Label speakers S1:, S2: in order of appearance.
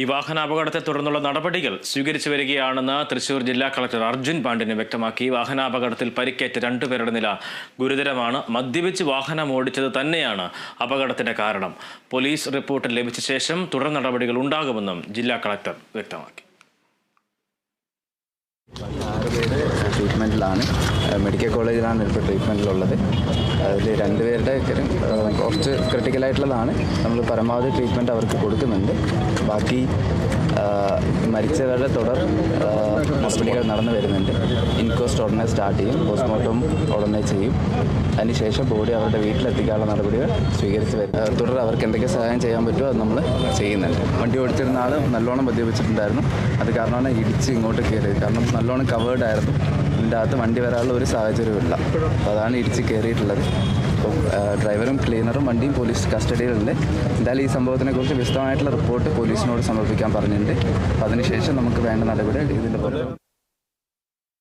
S1: ഈ വാഹനാപകടത്തെ തുടർന്നുള്ള നടപടികൾ സ്വീകരിച്ചു വരികയാണെന്ന് തൃശൂർ ജില്ലാ കളക്ടർ അർജുൻ പാണ്ഡ്യന് വ്യക്തമാക്കി. വാഹനാപകടത്തിൽ പരിക്കേറ്റ രണ്ടുപേരുടെ നില ഗുരുതരമാണ്. മദ്യപിച്ച് വാഹനം ഓടിച്ചത് തന്നെയാണ് അപകടത്തിന്റെ കാരണം. പോലീസ് റിപ്പോർട്ട് ലഭിച്ച ശേഷം തുടർ നടപടികൾ ഉണ്ടാകുമെന്നും ജില്ലാ കളക്ടർ വ്യക്തമാക്കി.
S2: പേര് ട്രീറ്റ്മെന്റിലാണ് മെഡിക്കൽ കോളേജിലാണ് ഇപ്പോൾ ട്രീറ്റ്മെന്റിലുള്ളത് അതിൽ രണ്ട് പേരുടെ കാര്യം, ഏഹ്, കുറച്ച് ക്രിട്ടിക്കലായിട്ടുള്ളതാണ് നമ്മൾ പരമാവധി ട്രീറ്റ്മെന്റ് അവർക്ക് കൊടുക്കുന്നുണ്ട്. ബാക്കി മരിച്ചവരുടെ തുടർ നടപടികൾ നടന്നു വരുന്നുണ്ട്. ഇൻക്വസ്റ്റ് ഉടനെ സ്റ്റാർട്ട് ചെയ്യും പോസ്റ്റ്മോർട്ടം ഉടനെ ചെയ്യും. അതിനുശേഷം ബോഡി അവരുടെ വീട്ടിലെത്തിക്കാനുള്ള നടപടികൾ സ്വീകരിച്ച് വരും. തുടർ അവർക്ക് എന്തൊക്കെ സഹായം ചെയ്യാൻ പറ്റുമോ അത് നമ്മൾ ചെയ്യുന്നുണ്ട്. വണ്ടി ഓടിച്ചിരുന്ന ആൾ നല്ലോണം മദ്യപിച്ചിട്ടുണ്ടായിരുന്നു. അത് കാരണമാണ് ഇടിച്ച് ഇങ്ങോട്ട് കയറിയത്. കാരണം നല്ലോണം കവേർഡ് ആയിരുന്നു. ഇതിന്റെ അകത്ത് വണ്ടി വരാനുള്ള ഒരു സാഹചര്യമില്ല അപ്പോൾ അതാണ് ഇടിച്ച് കയറിയിട്ടുള്ളത്. അപ്പം ഡ്രൈവറും ക്ലീനറും വണ്ടിയും പോലീസ് കസ്റ്റഡിയിലുണ്ട്. എന്തായാലും ഈ സംഭവത്തിനെക്കുറിച്ച് വിശദമായിട്ടുള്ള റിപ്പോർട്ട് പോലീസിനോട് സമർപ്പിക്കാൻ പറഞ്ഞിട്ടുണ്ട്. അതിനുശേഷം നമുക്ക് വേണ്ട നടപടി ഇതിന്റെ പുറത്ത്